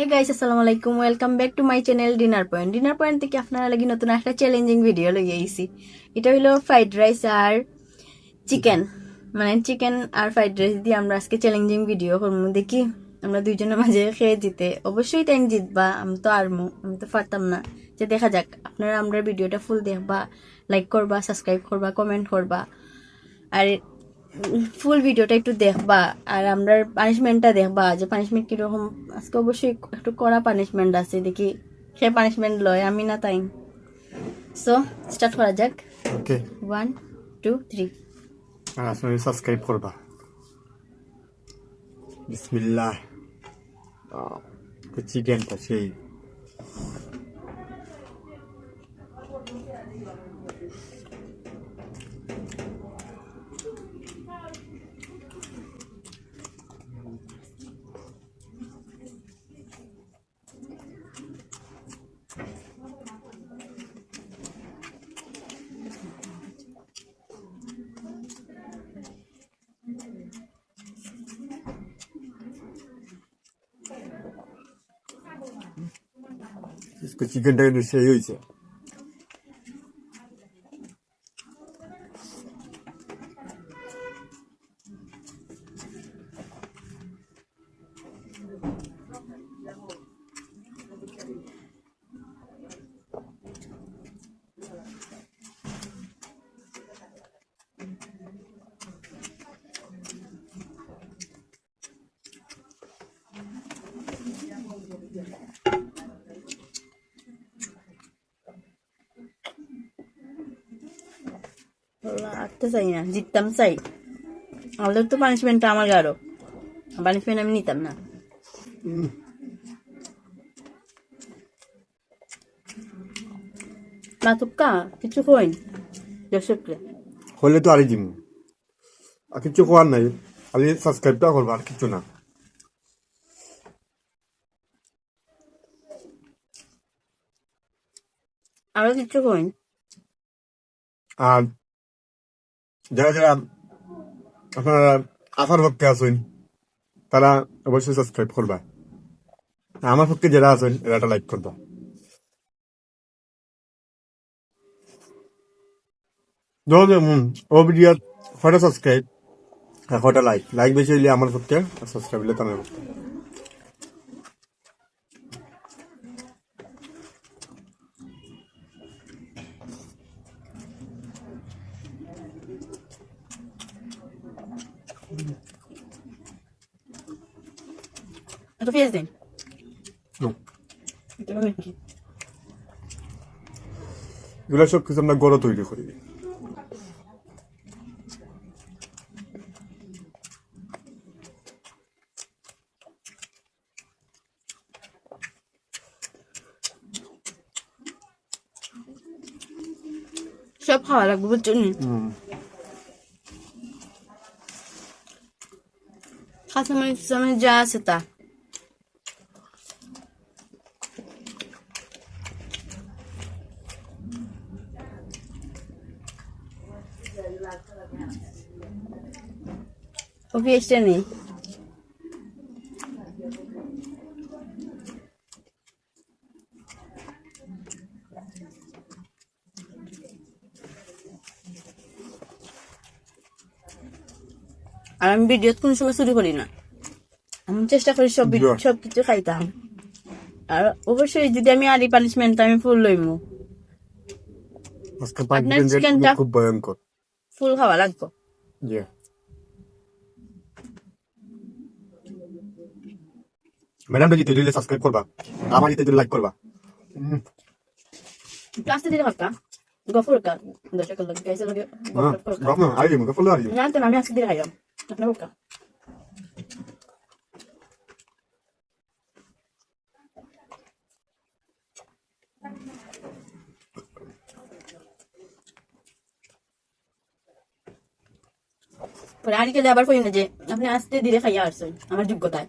হে guys আসসালামু আলাইকুম welcome back to my channel Dinner Point Dinner Point থেকে আপনারা লাগি নতুন একটা চ্যালেঞ্জিং ভিডিও লই আইছি। এটা হইল ফ্রাইড রাইস আর চিকেন মানে চিকেন আর ফ্রাইড রাইস দিয়ে আমরা আজকে চ্যালেঞ্জিং ভিডিও করব দেখি আমরা দুইজনের মাঝে খেয়ে জিতে। অবশ্যই টাইম জিতবা আমি তো আরমু আমি তো পারতাম না। যে দেখা যাক, আপনারা আমরা ভিডিওটা ফুল দেখবা লাইক করবা সাবস্ক্রাইব করবা কমেন্ট করবা। আর ফুল ভিডিওটা একটু দেখবা আর আমরা পানিশমেন্টটা দেখবা যে পানিশমেন্ট কীরকম? আজকে অবশ্যই একটু কড়া পানিশমেন্ট আছে দেখি সে পানিশমেন্ট লয় আমি না তাই। সো স্টার্ট করা যাক। ওকে ওয়ান টু থ্রি আর সাবস্ক্রাইব করবা। বিসমিল্লাহ। চিকেনটা সেই। চিকেনটা কিন্তু সেই হয়েছে আটতে চাই না জিততাম চাই। আমাদের তো পানিশমেন্টটা আমার গাঢ়। পানিশমেন্ট আমি নিতাম না। না তুক্কা কিছু কইন হলে তো দিম। আর কিছু করার নাই। সাবস্ক্রাইবটা করবা আর কিছু না। আরও কিছু কইন আর যারা যারা আপনারা আসার পক্ষে আছেন, তারা অবশ্যই সাবস্ক্রাইব করবা। আমার পক্ষে যারা আছেন এরা একটা লাইক করবা। ও ভিডিও কটা সাবস্ক্রাইব কটা লাইক লাইক বেশি হইলে আমার পক্ষে সাবস্ক্রাইব হইলে তাদের পক্ষে একটু পেঁয়াজ দিন। এগুলো সব কিছু আমরা গড়ে তৈরি করি। সব খাওয়া লাগবে বুঝছ? নি হুম কাঁচামরিচ চামরিচ যা আছে তা ও পেঁয়াজটা নেই আর আমি ভিডিও কোনো সময় চুরি করি না। আমি চেষ্টা করি সব। সব কিছু খাইতাম। আর অবশ্যই যদি আমি আরি পানিশমেন্ট আমি ফুল লইমু। আজকে আপনার চিকেনটা- খুব ভয়ঙ্কর। ফুল খাওয়া লাগবো. ম্যাডামটা জিতে দিলে সাবস্ক্রাইব করবা আমার দিলে লাইক করবা। ক্লাসে দিলে গফর কা দর্শক গাইছে হ্যাঁ গপ না না আমি আজকে দিলে খাইলাম। আপনার কা পরে আরিকে আবার কই না যে আপনি আসতে দিলে খাইয়া আসছেন আমার যোগ্যতায়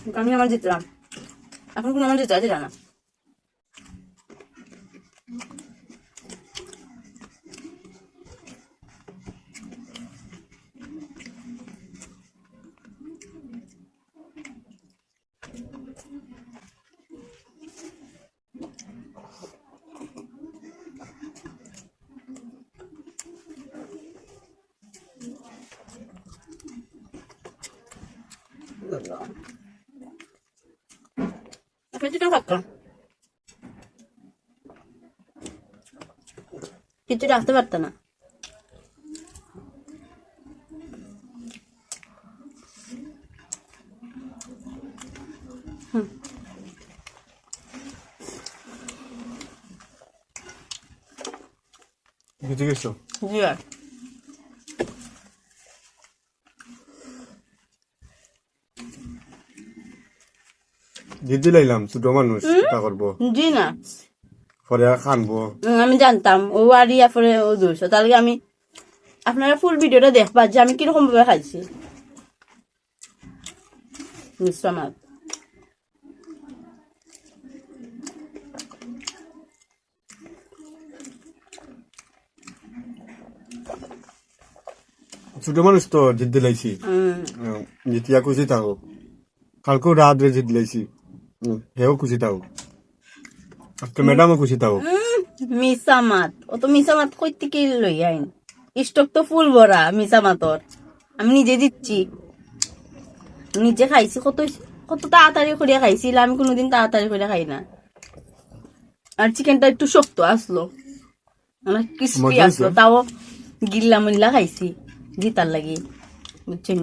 হুম হাতে সময় খাওয়া রাখো না যা আছে তা গান জিতে দিয়ে জানেন আমাকে খাসা মিট লাগতো না হুম যেটা লাগ হুম আমি আমার জিতলাম এখন কোনো আমার জিতে আছে জানা আপনি চিকেন খাচ্ছ কিছু রাখতে পারত না জিতে গেছো জি আর জিতে লাইলাম ছোট মানুষ তা করব জি না পরে আর খানবো আমি জানতাম ও আর ইয়া পরে ও দুশো তাহলে আমি আপনারা ফুল ভিডিওটা দেখবা যে আমি কীরকম ভাবে খাইছি। আমার ছোট মানুষ তো জিত দিলাইছি জিতিয়া খুশি থাকো কালকেও রাত রে জিত দিলাইছি হেও খুশি থাকো আজকে ম্যাডামও খুশি থাকো মিসামাত ও তো মিসামাত কই থেকে লই আইন? স্টক তো ফুল ভরা মিসামাতর আমি নিজে দিচ্ছি। নিজে খাইছি কত কত তাড়াতাড়ি করে খাইছিলাম আমি কোনোদিন তাড়াতাড়ি করে খাই না। আর চিকেনটা একটু শক্ত আসলো। অনেক ক্রিস্পি আসলো। তাও গিল্লা মিল্লা খাইছি জিতার লাগি। বুঝছেন।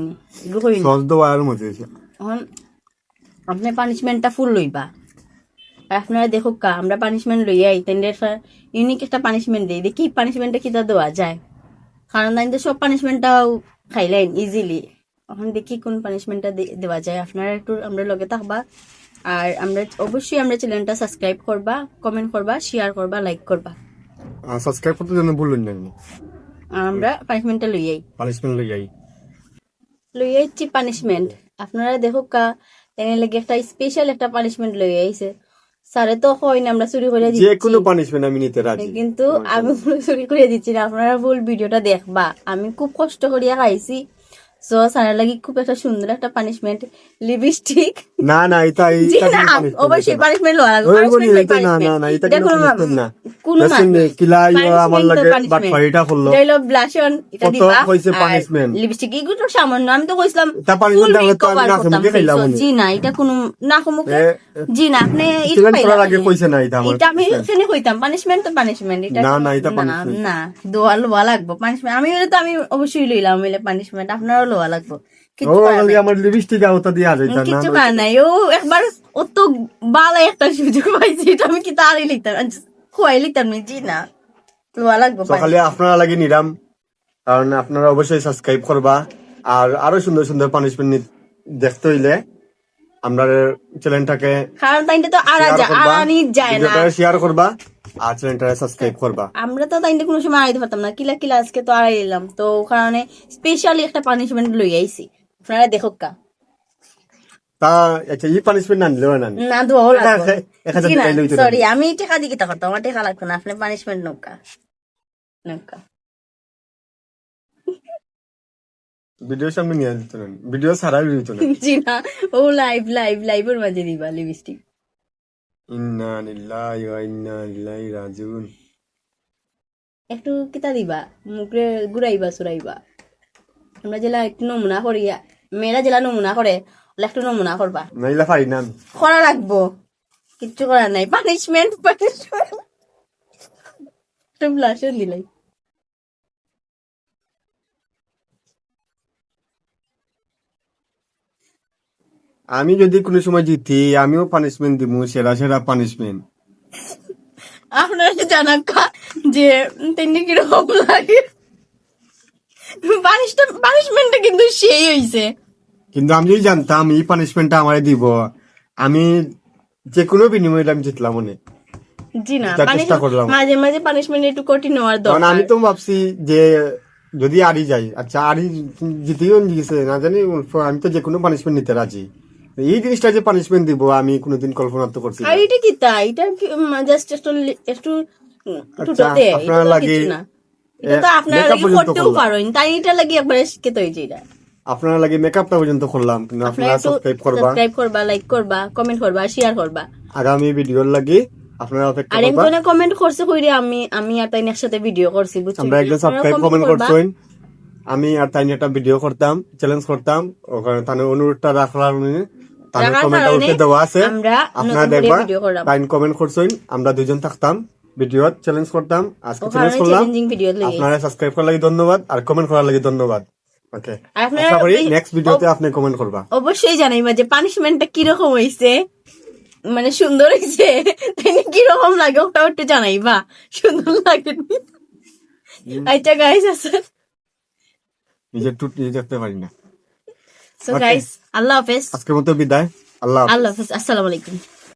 সস দেওয়া আর মজা এখন আপনি পানিশমেন্টটা ফুল লইবা। আর আপনারা দেখো কা আমরা পানিশমেন্ট লইয়াই তাইদের ইউনিক একটা পানিশমেন্ট দিই। দেখি পানিশমেন্টটা কিতা দেওয়া যায়। কারণ তাইদের সব পানিশমেন্টটাও খাইলেন ইজিলি এখন দেখি কোন পানিশমেন্টটা দেওয়া যায়। আপনারা একটু আমরা লগে থাকবা। আর আমরা অবশ্যই আমরা চ্যানেলটা সাবস্ক্রাইব করবা কমেন্ট করবা শেয়ার করবা লাইক করবা। সাবস্ক্রাইব করতে যেন বললেন না আর আমরা পানিশমেন্টটা লইয়াই পানিশমেন্ট লই যাই লই আইছি পানিশমেন্ট আপনারা দেখো কা এনে লাগে একটা স্পেশাল একটা পানিশমেন্ট লই আইছে। স্যারে তো হয় না আমরা চুরি করে যে দিচ্ছি। কোনো পানিশমেন্ট আমি নিতে রাজি। কিন্তু আমি চুরি করে দিচ্ছি না আপনারা ফুল ভিডিওটা দেখবা। আমি খুব কষ্ট করিয়া খাইছি। সো স্যারের লাগি খুব একটা সুন্দর একটা পানিশমেন্ট লিপস্টিক। না না এটা অবশ্যই পানিশমেন্ট লওয়া লাগবে। না না না এটা কোনো না। কোনো মানে আমার লাগে করল এটা ব্লাশন এটা দিবা। হইছে punishment? লিপস্টিক এগুলো সামান্য। আমি তো কইছিলাম তা full তাহলে তো আমি না। খামুকে খাইলাম জি না এটা কোনো না খামুকে এ, জি না আপনি এটা পাইলাম আগে কইছে না এটা আমার এটা আমি এখানে কইতাম পানিশমেন্ট তো পানিশমেন্ট এটা না, না, এটা punishment। না দোয়া লোয়া লাগবো। পানিশমেন্ট আমি তো আমি অবশ্যই লইলাম হইলে পানিশমেন্ট আপনারও লোয়া লাগবো। ও কিছু করার বলি নাই। আমার লিপস্টিক আওতা দিয়া যাইতা না কিচ্ছু করার নাই। ও একবার ও তো বালা একটা সুযোগ পাইছি এটা আমি কি তারই লিখতাম? খুয়াই লিখতাম জি না। লোয়া লাগবো সকালে আপনারা লাগে নিরাম কারণ আপনারা অবশ্যই সাবস্ক্রাইব করবা। আর আরও সুন্দর সুন্দর পানিশমেন্ট দেখতে হইলে আমরা চ্যানেলটাকে কারণ তাইতে তো আড়া যায় করবা আড়ানি যায় না। শেয়ার করবা। আর চ্যানেলটাকে সাবস্ক্রাইব করবা। আমরা তো তাইতে কোনো সময় আড়াইতে পারতাম না। কিলা কিলা আজকে তো আড়াই দিলাম তো কারণে স্পেশালি একটা পানিশমেন্ট লই আইছি। আপনারা দেখো কা। তা আচ্ছা এই পানিশমেন্ট না নিলেও না না? টাকা লইতে সরি আমি টেকা দিয়ে কিতা করতাম? আমার টেকা লাগতো না। আপনি পানিশমেন্ট নৌকা নৌকা ভিডিও সামনে নিয়ে না ভিডিও ছাড়াই দিত না। জি না। ও লাইভ লাইভ লাইভের মাঝে দিবা লিপস্টিক ইন্না লিল্লাহি ওয়া ইন্না ইলাইহি রাজিউন। একটু কিতা দিবা? মুখে ঘুরাইবা সুরাইবা আমরা জেলা একটু নমুনা করিয়া মেয়েরা জেলা নমুনা করে একটু নমুনা করবা। নাইলা পারি না। করা লাগবো। কিচ্ছু করার নাই। পানিশমেন্ট পানিশমেন্ট তুমি লাশ দিলাই। আমি যদি কোনো সময় জিতি আমিও পানিশমেন্ট দিব সেরা সেরা পানিশমেন্ট আপনারা জানান যে তিনি কীরকম লাগে? পানিশমেন্টটা কিন্তু সেই হইছে। কিন্তু আমি যদি জানতাম এই পানিশমেন্টটা আমারে দিব আমি যে কোনো বিনিময়ে আমি জিতলাম অনেক। জি না। মাঝে মাঝে পানিশমেন্ট একটু কঠিন হওয়ার দরকার। আমি তো ভাবছি যে যদি আরি যাই আচ্ছা আরি জিতেও গেছে না জানি আমি তো যে কোনো পানিশমেন্ট নিতে রাজি। এই জিনিসটা যে পানিশমেন্ট দিব আমি কোনোদিন কল্পনা তো করছি আর এটা কি তাই? এটা জাস্ট একটু একটু আচ্ছা, আপনার তো লাগি, এটা তো আপনারা লাগি করতেও পারেন তাই এটা লাগি একবারে হয়েছে এটা। আপনারা লাগে মেকআপটা পর্যন্ত করলাম কিন্তু আপনারা সাবস্ক্রাইব করবা। সাবস্ক্রাইব করবা লাইক করবা কমেন্ট করবা শেয়ার করবা। আগামী ভিডিওর লাগি আপনারা অপেক্ষা করবা। কমেন্ট করছে কইরে আমি আমি আর তাই একসাথে ভিডিও করছি বুঝছি আমরা একজন সাবস্ক্রাইব কমেন্ট করছেন। আমি আর তাই একটা ভিডিও করতাম চ্যালেঞ্জ করতাম। ওখানে তার অনুরোধটা রাখলাম কমেন্ট দেওয়া আছে। আমরা আপনারা নতুন করে দেখবা ভিডিও তাই কমেন্ট করছেন আমরা দুজন থাকতাম চ্যালেঞ্জ করতাম আজকে চ্যালেঞ্জ করলাম। আপনারা সাবস্ক্রাইব করার লাগি ধন্যবাদ আর কমেন্ট করার লাগি ধন্যবাদ। ওকে আশা করি নেক্সট ভিডিওতে আপনি কমেন্ট করবা। অবশ্যই জানাইবা যে পানিশমেন্টটা কীরকম হইছে মানে সুন্দর হইছে না কীরকম লাগে ওটা একটু জানাইবা। সুন্দর লাগে। আচ্ছা গাইস আছে নিজের টুট নিজে দেখতে পারি না। সো গাইস আল্লাহ হাফেজ আজকের মতো বিদায়। আল্লাহ হাফেজ। আল্লাহ হাফেজ। আসসালামু আলাইকুম।